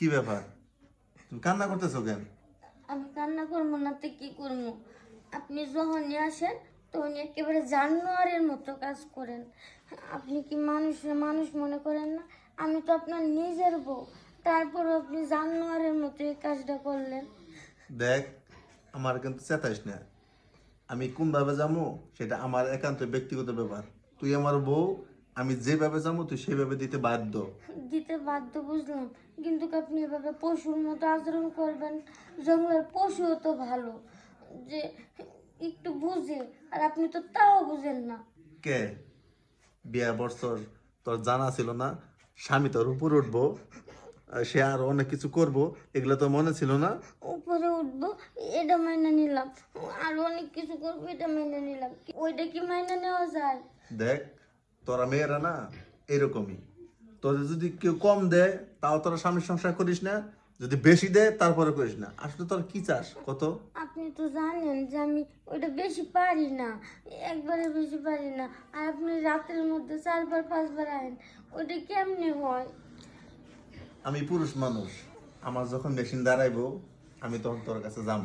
কি ব্যাপার? তুমি কান্না করতেছো কেন? আমি কান্না করব না তো কি করব? আপনি যখনই আসেন তখন একেবারে জানোয়ারের মতো কাজ করেন। আপনি কি মানুষের মানুষ মনে করেন না? আমি তো আপনার নিজের বউ তারপরও আপনি জানোয়ারের মতো এই কাজটা করলেন। দেখ আমার কিন্তু চেতাইস না। আমি কোনভাবে যাব সেটা আমার একান্ত ব্যক্তিগত ব্যাপার। তুই আমার বউ আমি যেভাবে যাব তুই সেভাবে দিতে বাধ্য। দিতে বাধ্য বুঝলাম। কিন্তু আপনি এভাবে পশুর মতো আচরণ করবেন জঙ্গলের পশুও তো ভালো। যে একটু বুঝে আর আপনি তো তাও বুঝেন না। কে? বিয়া বছর তোর জানা ছিল না? স্বামী তোর উপর উঠবো সে আর অনেক কিছু করব এগুলো তো মনে ছিল না? উপরে উঠবো এটা মাইনে নিলাম। আর অনেক কিছু করব এটা মাইনে নিলাম। ওইটা কি মাইনে নেওয়া যায়? দেখ তোরা মেয়েরা না এরকমই। তোদের যদি কেউ কম দেয় তাও তোরা স্বামীর সংসার করিস না। যদি বেশি দেয় তারপরে করিস না। আসলে তোর কি চাস? কত? আপনি তো জানেন যে আমি ওইটা বেশি পারি না। একবারে বেশি পারি না। আর আপনি রাতের মধ্যে চারবার পাঁচবার আয়েন ওইটা কেমনে হয়? আমি পুরুষ মানুষ। আমার যখন মেশিন দাঁড়াইবো আমি তখন তোর কাছে যাব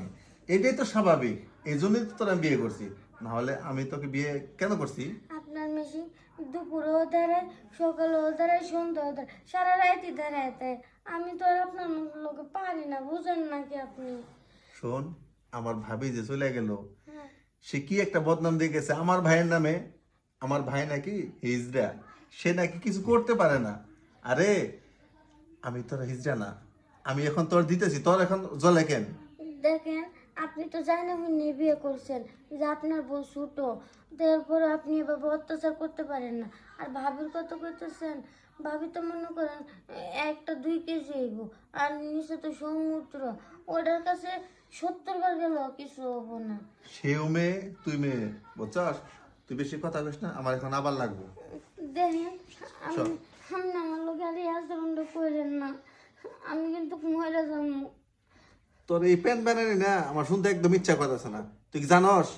এটাই তো স্বাভাবিক। এই জন্যই তো তোরা বিয়ে করছি। না হলে আমি তোকে বিয়ে কেন করছি? দুপুরেও দাঁড়ায় সকালেও দাঁড়ায় সন্ধ্যাও দাঁড়ায় সারা রাতই দাঁড়ায় তাই আমি তো আর আপনার লোকে পারি না বুঝেন নাকি আপনি? শোন আমার ভাবি যে চলে গেল হ্যাঁ। সে কি একটা বদনাম দিয়ে গেছে? আমার ভাইয়ের নামে আমার ভাই নাকি হিজড়া সে নাকি কিছু করতে পারে না। আরে আমি তোর হিজড়া না আমি এখন তোর দিতেছি তোর এখন জলে কেন? দেখেন আপনি তো জানেন আপনি বিয়ে করছেন যে আপনার বউ ছোট তারপরে আপনি এভাবে অত্যাচার করতে পারেন না। আর ভাবির কত করতেছেন ভাবি তো মনে করেন একটা দুই কেজি হইব আর নিচে তো সমুদ্র ওটার কাছে সত্তর বার গেল কিছু হব না। সেও মেয়ে তুই মেয়ে বুঝছস? তুই বেশি কথা কইস না আমার এখন আবার লাগবো। দেখেন আমি চল। আমি আমার লোক আর এই আচরণটা করেন না আমি কিন্তু মরে যাব তোর এই প্যান্ট বানানি না আমার শুনতে একদম ইচ্ছা করতেছে না। তুই কি জানস?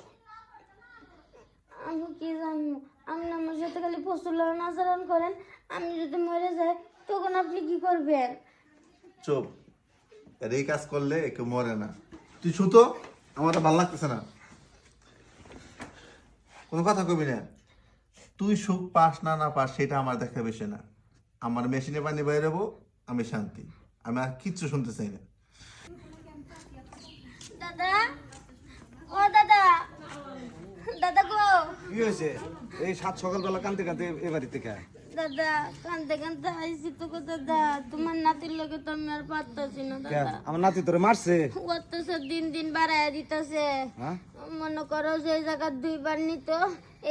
আমি কি জানব আপনি আমার সাথে খালি লড়ন আচরণ করেন আমি যদি মরে যাই তখন আপনি কি করবেন? চুপ। আর এই কাজ করলে কেউ মরে না। তুই ছুতো আমার ভালো লাগতেছে না। কোনো কথা কবি না। তুই সুখ পাস না না পাস সেটা আমার দেখা বেশি না। আমার মেশিনে পানি বাইরেবো আমি শান্তি। আমি আর কিচ্ছু শুনতে চাই না। দাদা? ও দাদা। দাদা গো। কি হয়েছে? এই সাত সকালবেলা কানতে কানতে এ বাড়ি থেকে দাদা কানতে কানতে আইসি তো গো দাদা। তোমার নাতির লোকে তো আমি আর পারতাছি না কে? দাদা। আমার নাতি তোরে মারছে? অত্যাচার দিন দিন বাড়ায় দিতেছে। হ্যাঁ? মনে করো যে জায়গা দুইবার নিত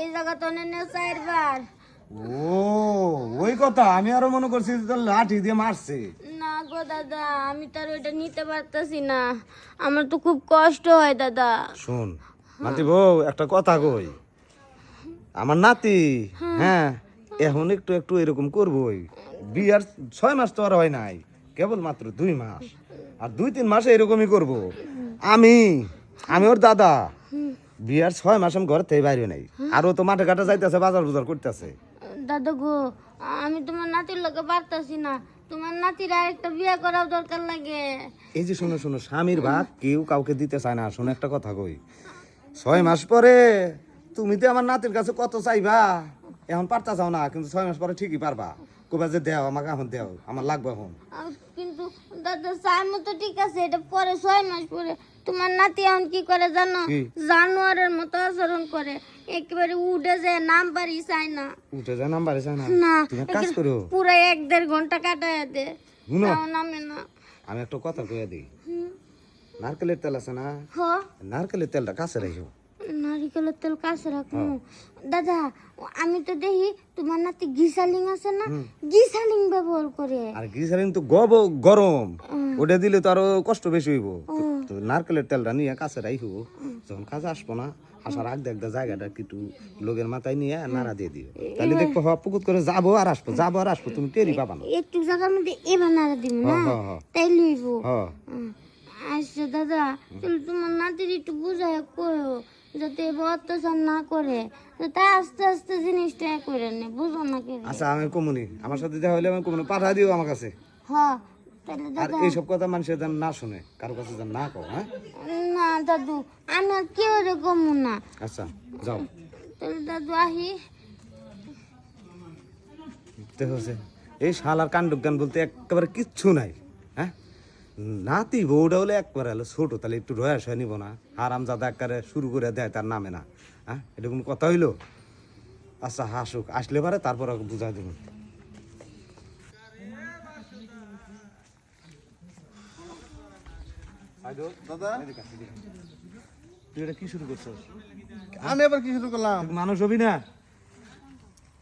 এই জায়গা তো নেনে চারবার। ও ওই কথা আমি আরও মনে করছি যে তোর লাঠি দিয়ে মারছে। না গো দাদা আমি তার ওইটা নিতে পারতাছি না। আমার তো খুব কষ্ট হয় দাদা। শোন নাতি বউ একটা কথা কই। আমার নাতি হ্যাঁ। এখন একটু একটু এরকম করবই। বিয়ার ছয় মাস তো আর হয় নাই কেবল মাত্র দুই মাস। আর দুই তিন মাসে এরকমই করব। আমি আমি ওর দাদা। বিয়ার ছয় মাস আমি ঘর থেকে বাইরে নাই। আর ও তো মাঠে ঘাটে যাইতেছে বাজার বুজার করতেছে। দাদা গো আমি তোমার নাতির লোকে পারতাছি না। তোমার নাতির আরেকটা বিয়ে করাও দরকার লাগে। এই যে শোনো শোনো স্বামীর ভাগ কেউ কাউকে দিতে চায় না। শোনো একটা কথা কই। ছয় মাস পরে তুমি তো আমার নাতির কাছে কত চাইবা? এখন পারতা চাও না কিন্তু ছয় মাস পরে ঠিকই পারবা। কোবা যে দেও আমাকে এখন দেও আমার লাগবে এখন। কিন্তু দাদা সাইমো তো ঠিক আছে এটা পরে ছয় মাস পরে। তোমার নাতি এখন কি করে জানো? জানোয়ারের মতো আচরণ করে। একেবারে উঠে যায় নাম পারি চায় না। উঠে যা নাম্বারে চায় না? না কাজ করো। পুরো এক দেড় ঘণ্টা কাটায় দে। তাও নামে না। আমি একটা কথা কয়ে দিই। নারকেলের তেল আছে না? নারকেলের তেলটা কাছে রাখো নারিকেলের তেল কাছে রাখব দাদা আমি তো দেখি তোমার নাতি আছে না? ব্যবহার করে। আর তো গব গরম। ওটা দিলে তো আরও কষ্ট বেশি হইব। তো নারকেলের তেলটা নিয়ে কাছে যখন কাছে আসব না আসার আগ দেখ জায়গাটা একটু লোকের মাথায় নিয়ে নাড়া দিয়ে দিও। তাহলে দেখব হওয়া পুকুত করে যাব আর আসব যাব আর আসব তুমি টেরি পাবা না। একটু জায়গার মধ্যে এবার নাড়া দিব না? হ, হ। তাই লইব। আচ্ছা দাদা তাহলে তোমার নাতির একটু বুঝায় করো যাতে এবার অত্যাচার না করে যাতে আস্তে আস্তে জিনিসটা করে নে বুঝো না কে? আচ্ছা আমি কমুনি। আমার সাথে দেখা হলে আমি কমুনি। পাঠা দিও আমার কাছে। হ তাহলে আর এইসব কথা মানুষের যেন না শুনে কারও কাছে যেন না কও হ্যাঁ? না দাদু আমি কেউ এরকম না। আচ্ছা যাও। তাহলে দাদু আহি। দেখছে এই শালার কাণ্ড জ্ঞান বলতে একেবারে কিচ্ছু নাই। হ্যাঁ নাতি বউটা হলে একবারে হলো ছোট তাহলে একটু রয়াস হয়ে নিব না। আরাম যাদা একবারে শুরু করে দেয় তার নামে না। হ্যাঁ এটা কোনো কথা হইল? আচ্ছা হাসুক আসলে পারে তারপর ওকে বুঝাই দেবো। তুই এটা কি শুরু করছিস? আমি আবার কি শুরু করলাম? মানুষ হবি না?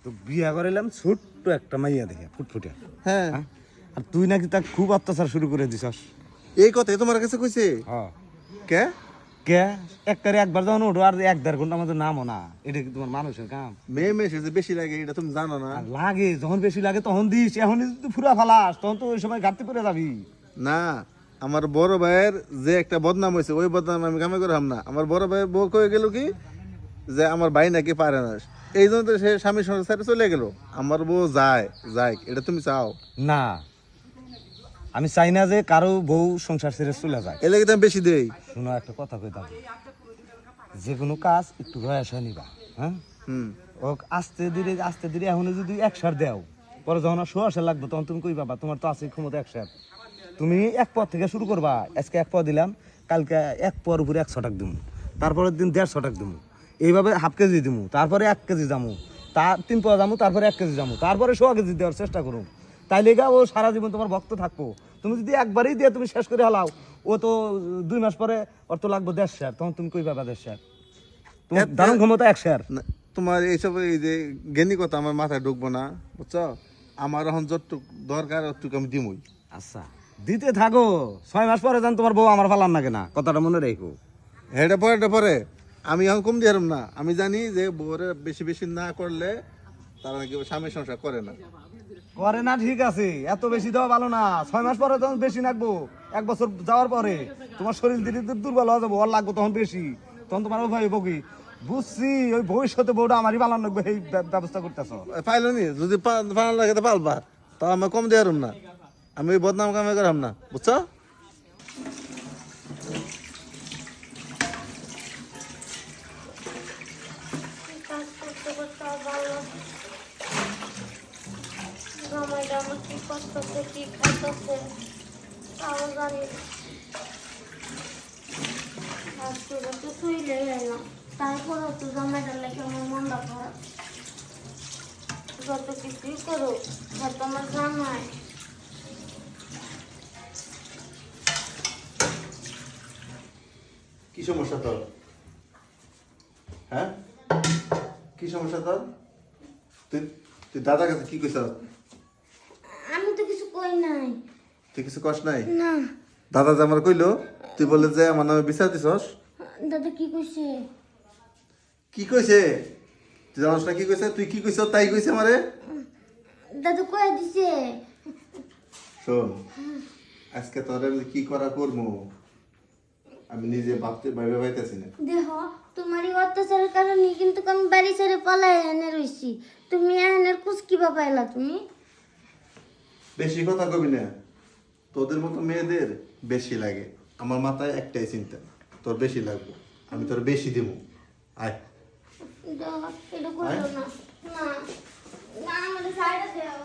তো বিয়া করাইলাম ছোট্ট একটা মাইয়া দেখে ফুটফুটে হ্যাঁ। হ্যাঁ? আর তুই নাকি তাকে খুব অত্যাচার শুরু করে দিছস। এই কথাই তোমার কাছে কইছে? হ্যাঁ। কে? কে? একবারে একবার যখন ওঠো আর এক দেড় ঘণ্টা আমাদের নামও না। এটা কি তোমার মানুষের কাম? মেয়ে মেয়ে যে বেশি লাগে এটা তুমি জানো না। লাগে যখন বেশি লাগে তখন দিস এখন যদি তুই ফুরা ফালাস তখন তো ওই সময় ঘাটতি পড়ে যাবি। না আমার বড় ভাইয়ের যে একটা বদনাম হয়েছে ওই বদনাম আমি কামে করলাম না। আমার বড় ভাইয়ের বউ কয়ে গেল কি? যে আমার ভাই নাকি পারে না। এই জন্য তো সে স্বামী সংসারে চলে গেল। আমার বউ যায় যায় এটা তুমি চাও? না। আমি চাই না যে কারও বউ সংসার ছেড়ে চলে যায়। এলে কিন্তু বেশি দেই। শোনো একটা কথা কই দাও। যে কোনো কাজ একটু রয়াস নিবা হ্যাঁ? হুম। ও আস্তে ধীরে আস্তে ধীরে এখন যদি একসার দেও পরে যখন আর সোয়াশে লাগবে তখন তুমি কই বাবা তোমার তো আছে ক্ষমতা একসার তুমি এক পর থেকে শুরু করবা আজকে এক পর দিলাম কালকে এক পর উপরে একশো টাকা দিমু। তারপরের দিন দেড়শো টাকা দিমু। এইভাবে হাফ কেজি দিমু তারপরে এক কেজি যামু তার তিন পর যামু তারপরে এক কেজি যামু তারপরে সোয়া কেজি দেওয়ার চেষ্টা করুন তাইলে গা ও সারা জীবন তোমার ভক্ত থাকব। তুমি যদি একবারই দিয়ে তুমি শেষ করে হালাও ও তো দুই মাস পরে ওর তো লাগবে দেড় শেয়ার তখন তুমি কই পাবা দেড় শেয়ার? তোমার দারুণ ক্ষমতা এক শেয়ার। তোমার এইসব এই যে জ্ঞানী কথা আমার মাথায় ঢুকবো না বুঝছ? আমার এখন যতটুক দরকার অতটুকু আমি দিমই। আচ্ছা দিতে থাকো ছয় মাস পরে যান তোমার বউ আমার ফালান না কথাটা মনে রেখো। হেটা পরে এটা পরে আমি এখন কম দিয়ে না। আমি জানি যে বউরে বেশি বেশি না করলে তারা নাকি স্বামী সংসার করে না। করে না ঠিক আছে। এত বেশি দেওয়া ভালো না। ছয় মাস পরে তখন বেশি লাগবো এক বছর যাওয়ার পরে তোমার শরীর ধীরে ধীরে দুর্বল হয়ে যাব ওর লাগবো তখন বেশি। তখন তোমার ভাই বকি বুঝছি ওই ভবিষ্যতে বউটা আমারই পালন লাগবে এই ব্যবস্থা করতেছ। পাইলো নি? যদি পালান লাগে তো পালবা তা আমি কম দিয়ে না। আমি ওই বদনাম কামে করাম না বুঝছ? কাজ করতে করতে আর ভালো জামাইটা আমার কি করতেছে কি খাইতেছে, তাও জানি না। করে তো জামাইটার লাগে আমার মনটা খারাপ। যত কিছুই করো হয়তো আমার জামাই কি সমস্যা তোর? হ্যাঁ? কি সমস্যা তোর? তুই তুই দাদার কাছে কি কইছ? কই নাই? তুই কিছু কষ্ট নাই? না। দাদা যে আমার কইলো তুই বলে যে আমার নামে বিচার দিছস। দাদা কি কইছে? কি কইছে? তুই জানোস না কি কইছে? তুই কি কইছ তাই কইছে আমারে? দাদা কয়ে দিছে। শোন আজকে তোর কি করা করব আমি নিজে ভাবতে ভাবে পাইতেছি না। দেহ তোমার এই অত্যাচারের কারণে কিন্তু আমি বাড়ি ছেড়ে পালাই এনে রইছি। তুমি এনের কুচ কিবা পাইলা তুমি? বেশি কথা কবি না। তোদের মতো মেয়েদের বেশি লাগে। আমার মাথায় একটাই চিন্তা তোর বেশি লাগবে আমি তোর বেশি দেবো। আয়। এটা করো না। না না আমাদের সাইডে দেও।